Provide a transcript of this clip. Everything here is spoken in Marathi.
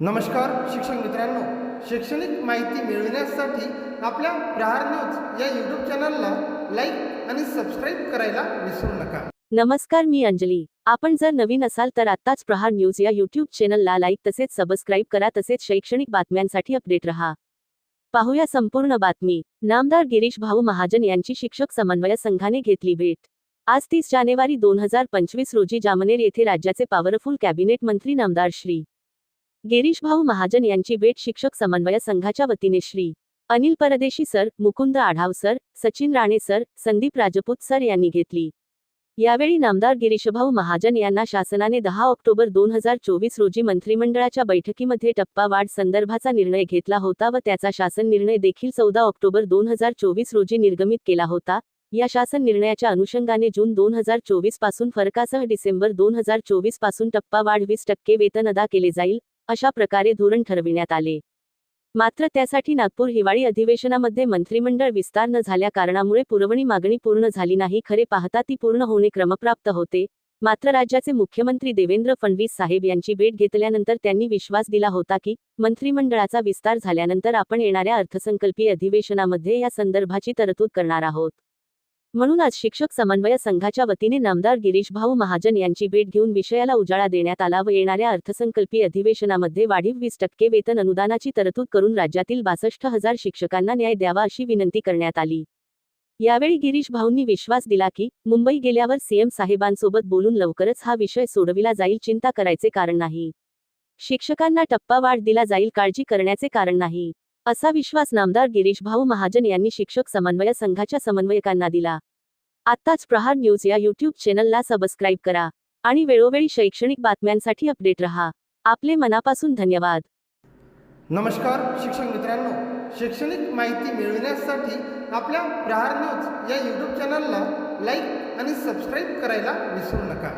नमस्कार शिक्षक मित्रांनो. शैक्षणिक माहिती मिळविण्यासाठी आपल्या प्रहार न्यूज या यूट्यूब चॅनलला लाईक आणि सबस्क्राईब करायला विसरू नका. नमस्कार मी अंजली. आपण जर नवीन असाल तर आत्ताच प्रहार न्यूज या यूट्यूब चॅनलला लाईक तसेच सबस्क्राईब करा तसेच शैक्षणिक बातम्यांसाठी अपडेट रहा. पाहूया संपूर्ण बातमी. नामदार गिरीश भाऊ महाजन यांची शिक्षक समन्वय संघाने घेतली भेट. आज तीस जानेवारी दोन हजार पंचवीस रोजी जामनेर येथे राज्याचे पॉवरफुल कॅबिनेट मंत्री नामदार श्री. गिरीशभाऊ महाजन यांची भेट शिक्षक समन्वय संघाच्या वतीने Shri. Anil Pardeshi sir Mukund Adhav sir Sachin Rane sir Sandeep Rajput sir यांनी घेतली. यावेळी नामदार गिरीशभाऊ महाजन यांना शासनाने दहा ऑक्टोबर दोन हजार चोवीस रोजी मंत्रिमंडळाच्या बैठकीमध्ये टप्पा वाढ संदर्भाचा निर्णय घेतला होता व त्याचा शासन निर्णय देखील चौदा ऑक्टोबर दोन हजार चोवीस रोजी निर्गमित केला होता. या शासन निर्णयाच्या अनुषंगाने जून दोन हजार चोवीसपासून फरकासह डिसेंबर दोन हजार चोवीसपासून टप्पा वाढ वीस टक्के वेतन अदा केले जाईल. अशा प्रकारे धोरण ठरविण्यात आले. मात्र त्यासाठी नागपूर हिवाळी अधिवेशनामध्ये मंत्रिमंडळ विस्तार न झाल्या कारणामुळे पुरवणी मागणी पूर्ण झाली नाही खरे पाहता ती पूर्ण होणे क्रमप्राप्त होते. मात्र राज्याचे मुख्यमंत्री देवेंद्र फडणवीस साहेब यांची भेट घेतल्यानंतर त्यांनी विश्वास दिला होता की मंत्रिमंडळाचा विस्तार झाल्यानंतर आपण येणाऱ्या अर्थसंकल्पीय अधिवेशनामध्ये या संदर्भाची तरतूद करणार आहोत. म्हणून आज शिक्षक समन्वय संघाच्या वतीने नामदार गिरीश भाऊ महाजन यांची भेट घेऊन विषयाला उजाळा देण्यात आला व येणाऱ्या अर्थसंकल्पीय अधिवेशनामध्ये वाढीव वीस टक्के वेतन अनुदानाची तरतूद करून राज्यातील बासष्ट हजार शिक्षकांना न्याय द्यावा अशी विनंती करण्यात आली. यावेळी गिरीश भाऊंनी विश्वास दिला की मुंबई गेल्यावर सीएम साहेबांसोबत बोलून लवकरच हा विषय सोडविला जाईल चिंता करायचे कारण नाही. शिक्षकांना टप्पा वाढ दिला जाईल काळजी करण्याचे कारण नाही. असा विश्वास नामदार गिरीश भाऊ महाजन यांनी शिक्षक समन्वय संघाच्या समन्वयकांना दिला. आत्ताच प्रहार न्यूज या यूट्यूब चॅनलला सबस्क्राईब करा आणि वेळोवेळी शैक्षणिक बातम्यांसाठी अपडेट रहा. आपले मनापासून धन्यवाद. नमस्कार शिक्षक मित्रांनो. शैक्षणिक माहिती मिळविण्यासाठी आपल्या प्रहार न्यूज या यूट्यूब चॅनलला लाईक आणि सबस्क्राईब करायला विसरू नका.